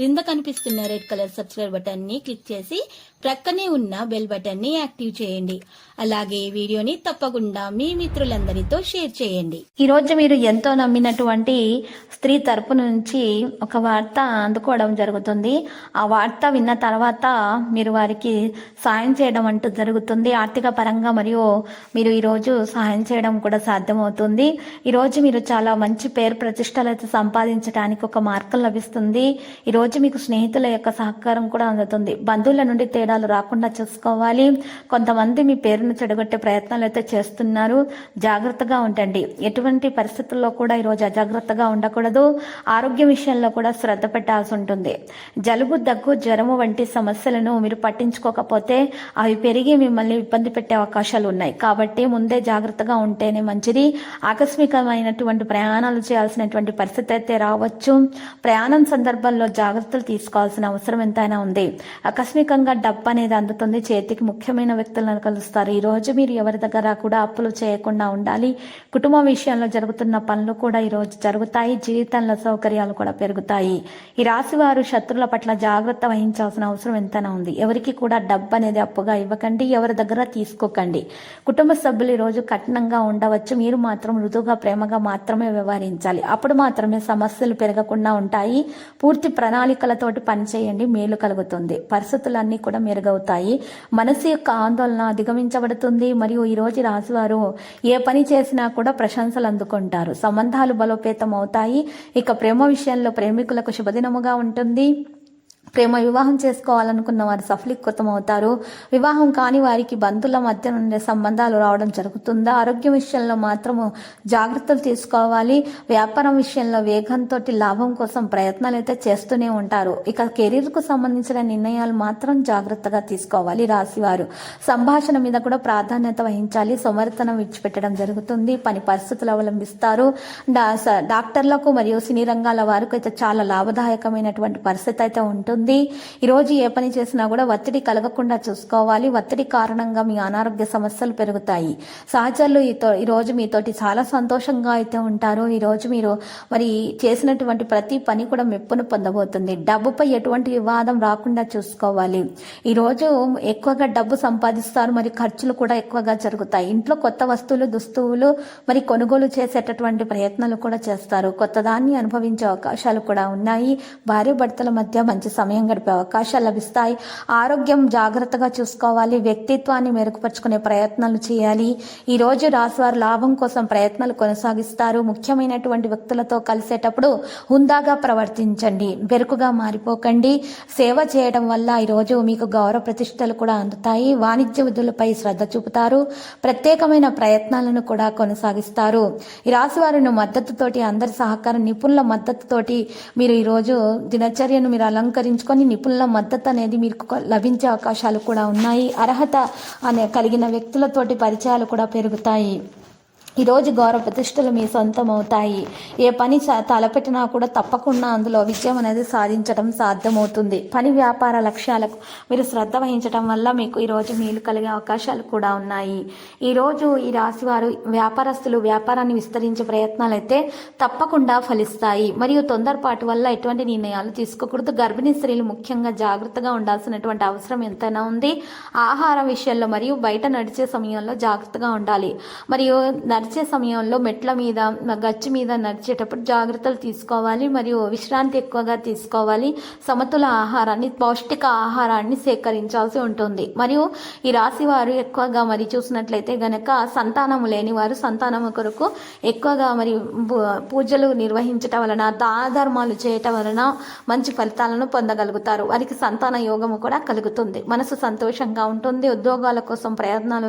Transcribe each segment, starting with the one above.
క్రింద కనిపిస్తున్న red colour subscribe బటన్ని క్లిక్ చేసి ప్రక్కనే ఉన్న బెల్ బటన్ని యాక్టివ్ చేయండి. అలాగే ఈ వీడియోని తప్పకుండా మీ మిత్రులందరితో షేర్ చేయండి. ఈ రోజు మీరు ఎంతో నమ్మినటువంటి స్త్రీ తరపు నుంచి ఒక వార్త అందుకోవడం జరుగుతుంది. ఆ వార్త విన్న తర్వాత మీరు వారికి సాయం చేయడం అంటూ జరుగుతుంది. ఆర్థిక పరంగా మరియు మీరు ఈరోజు సహాయం చేయడం కూడా సాధ్యమవుతుంది. ఈరోజు మీరు చాలా మంచి పేరు ప్రతిష్టలు అయితే సంపాదించడానికి ఒక మార్గం లభిస్తుంది. ఈరోజు మీకు స్నేహితుల యొక్క సహకారం కూడా అందుతుంది. బంధువుల నుండి తేడాలు రాకుండా చూసుకోవాలి. కొంతమంది మీ పేరును చెడగొట్టే ప్రయత్నాలు అయితే చేస్తున్నారు. జాగ్రత్తగా ఉండండి. ఎటువంటి పరిస్థితుల్లో కూడా ఈరోజు అజాగ్రత్తగా ఉండకూడదు. ఆరోగ్య విషయంలో కూడా శ్రద్ధ పెట్టాల్సి ఉంటుంది. జలుబు దగ్గు జ్వరము వంటి సమస్యలను మీరు పట్టించుకోకపోతే అవి పెరిగి మిమ్మల్ని ఇబ్బంది పెట్టే అవకాశాలు ఉన్నాయి. కాబట్టి ముందే జాగ్రత్తగా ఉంటేనే మంచిది. ఆకస్మికమైనటువంటి ప్రయాణాలు చేయాల్సినటువంటి పరిస్థితి అయితే రావచ్చు. ప్రయాణం సందర్భంలో జాగ్రత్తలు తీసుకోవాల్సిన అవసరం ఎంతైనా ఉంది. ఆకస్మికంగా డబ్బు అనేది అందుతుంది. చేతికి ముఖ్యమైన వ్యక్తులను కలుస్తారు. ఈ రోజు మీరు ఎవరి దగ్గర కూడా అప్పులు చేయకుండా ఉండాలి. కుటుంబ విషయంలో జరుగుతున్న పనులు కూడా ఈ రోజు జరుగుతాయి. జీవితంలో సౌకర్యాలు కూడా పెరుగుతాయి. ఈ రాశి వారు శత్రువుల పట్ల జాగ్రత్త వహించాల్సిన అవసరం ఎంతైనా ఉంది. ఎవరికి కూడా డబ్బు అనేది అప్పుగా ఇవ్వకండి. ఎవరి దగ్గర తీసుకోకండి. కుటుంబ సభ్యులు ఈరోజు రోజు కఠినంగా ఉండవచ్చు. మీరు మాత్రం మృదుగా ప్రేమగా మాత్రమే వ్యవహరించాలి. అప్పుడు మాత్రమే సమస్యలు పెరగకుండా ఉంటాయి. పూర్తి ప్రణాళికలతోటి పనిచేయండి మేలు కలుగుతుంది. పరిస్థితులన్నీ కూడా మెరుగవుతాయి. మనసు యొక్క ఆందోళన అధిగమించబడుతుంది. మరియు ఈ రోజు రాశివారు ఏ పని చేసినా కూడా ప్రశంసలు అందుకుంటారు. సంబంధాలు బలోపేతం అవుతాయి ఇక ప్రేమ విషయంలో ప్రేమికులకు శుభదినముగా ఉంటుంది. ప్రేమ వివాహం చేసుకోవాలనుకున్న వారు సఫలీకృతం అవుతారు వివాహం కాని వారికి బంధువుల మధ్య నుండి సంబంధాలు రావడం జరుగుతుందా? ఆరోగ్యం విషయంలో మాత్రము జాగ్రత్తలు తీసుకోవాలి. వ్యాపారం విషయంలో వేగంతో లాభం కోసం ప్రయత్నాలు అయితే చేస్తూనే ఉంటారు. ఇక కెరీర్కు సంబంధించిన నిర్ణయాలు మాత్రం జాగ్రత్తగా తీసుకోవాలి రాశివారు. సంభాషణ మీద కూడా ప్రాధాన్యత వహించాలి. సోమరితనం విడిచిపెట్టడం జరుగుతుంది. పని పరిస్థితులు అవలంబిస్తారు. డా- డాక్టర్లకు మరియు సినీ రంగాల వారికి అయితే చాలా లాభదాయకమైనటువంటి పరిస్థితి అయితే ఉంటుంది. ఈరోజు ఏ పని చేసినా కూడా ఒత్తిడి కలగకుండా చూసుకోవాలి. ఒత్తిడి కారణంగా మీ అనారోగ్య సమస్యలు పెరుగుతాయి. సహచరులు ఈతో ఈరోజు మీతోటి చాలా సంతోషంగా అయితే ఉంటారు. ఈరోజు మీరు మరి చేసినటువంటి ప్రతి పని కూడా మెప్పును పొందబోతుంది. డబ్బుపై ఎటువంటి వివాదం రాకుండా చూసుకోవాలి. ఈరోజు ఎక్కువగా డబ్బు సంపాదిస్తారు. మరి ఖర్చులు కూడా ఎక్కువగా జరుగుతాయి. ఇంట్లో కొత్త వస్తువులు దుస్తువులు మరి కొనుగోలు చేసేటటువంటి ప్రయత్నాలు కూడా చేస్తారు. కొత్తదాన్ని అనుభవించే అవకాశాలు కూడా ఉన్నాయి. భార్య భర్తల మధ్య మంచి సమయం గడిపే అవకాశాలు లభిస్తాయి. ఆరోగ్యం జాగ్రత్తగా చూసుకోవాలి. వ్యక్తిత్వాన్ని మెరుగుపరుచుకునే ప్రయత్నాలు చేయాలి. ఈరోజు రోజు రాశివారు లాభం కోసం ప్రయత్నాలు కొనసాగిస్తారు. ముఖ్యమైనటువంటి వ్యక్తులతో కలిసేటప్పుడు హుందాగా ప్రవర్తించండి. బెరుకుగా మారిపోకండి. సేవ చేయడం వల్ల ఈరోజు మీకు గౌరవ ప్రతిష్టలు కూడా అందుతాయి. వాణిజ్య విధులపై శ్రద్ధ చూపుతారు. ప్రత్యేకమైన ప్రయత్నాలను కూడా కొనసాగిస్తారు. ఈ రాశివారిని మద్దతుతోటి అందరి సహకారం నిపుణుల మద్దతుతోటి మీరు ఈరోజు దినచర్యను మీరు అలంకరించుకొని నిపుణుల మద్దతు అనేది మీకు లభించే అవకాశాలు కూడా ఉన్నాయి. అర్హత అనే కలిగిన వ్యక్తులతోటి పరిచయాలు కూడా పెరుగుతాయి. ఈరోజు గౌరవ ప్రతిష్టలు మీ సొంతం అవుతాయి ఏ పని చ- తలపెట్టినా కూడా తప్పకుండా అందులో విజయం అనేది సాధించడం సాధ్యమవుతుంది. పని వ్యాపార లక్ష్యాలకు మీరు శ్రద్ధ వహించడం వల్ల మీకు ఈరోజు మేలు కలిగే అవకాశాలు కూడా ఉన్నాయి. ఈరోజు ఈ రాశి వారు వ్యాపారస్తులు వ్యాపారాన్ని విస్తరించే ప్రయత్నాలు అయితే తప్పకుండా ఫలిస్తాయి. మరియు తొందరపాటు వల్ల ఎటువంటి నిర్ణయాలు తీసుకోకూడదు. గర్భిణీ స్త్రీలు ముఖ్యంగా జాగ్రత్తగా ఉండాల్సినటువంటి అవసరం ఎంతైనా ఉంది. ఆహార విషయంలో మరియు బయట నడిచే సమయంలో జాగ్రత్తగా ఉండాలి. మరియు నడిచే సమయంలో మెట్ల మీద గచ్చు మీద నడిచేటప్పుడు జాగ్రత్తలు తీసుకోవాలి మరియు విశ్రాంతి ఎక్కువగా తీసుకోవాలి. సమతుల ఆహారాన్ని పౌష్టిక ఆహారాన్ని సేకరించాల్సి ఉంటుంది. మరియు ఈ రాశి వారు ఎక్కువగా మరి చూసినట్లయితే గనక సంతానము లేని వారు సంతానము కొరకు ఎక్కువగా మరి పూ- పూజలు నిర్వహించటం వలన దానధర్మాలు చేయటం వలన మంచి ఫలితాలను పొందగలుగుతారు. వారికి సంతాన యోగము కూడా కలుగుతుంది. మనసు సంతోషంగా ఉంటుంది. ఉద్యోగాల కోసం ప్రయత్నాలు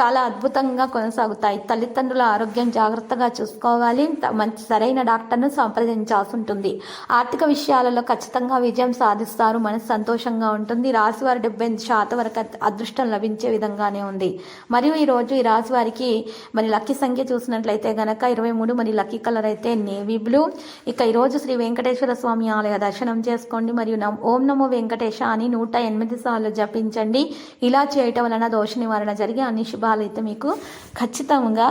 చాలా అద్భుతంగా కొనసాగుతాయి. తల్లిదండ్రులు తల్లిదండ్రుల ఆరోగ్యం జాగ్రత్తగా చూసుకోవాలి. మంచి సరైన డాక్టర్ను సంప్రదించాల్సి ఉంటుంది. ఆర్థిక విషయాలలో ఖచ్చితంగా విజయం సాధిస్తారు. మనసు సంతోషంగా ఉంటుంది. రాశివారి డెబ్బై ఎనిమిది శాతం వరకు అదృష్టం లభించే విధంగానే ఉంది. మరియు ఈరోజు ఈ రాశి వారికి మరి లక్కీ సంఖ్య చూసినట్లయితే గనక ఇరవై మూడు మరి లక్కీ కలర్ అయితే నేవీ బ్లూ. ఇక ఈరోజు శ్రీ వెంకటేశ్వర స్వామి ఆలయ దర్శనం చేసుకోండి. మరియు నమ్- ఓం నమో వెంకటేశ అని నూట ఎనిమిది సార్లు జపించండి. ఇలా చేయటం వలన దోష నివారణ జరిగి అన్ని శుభాలు అయితే మీకు ఖచ్చితంగా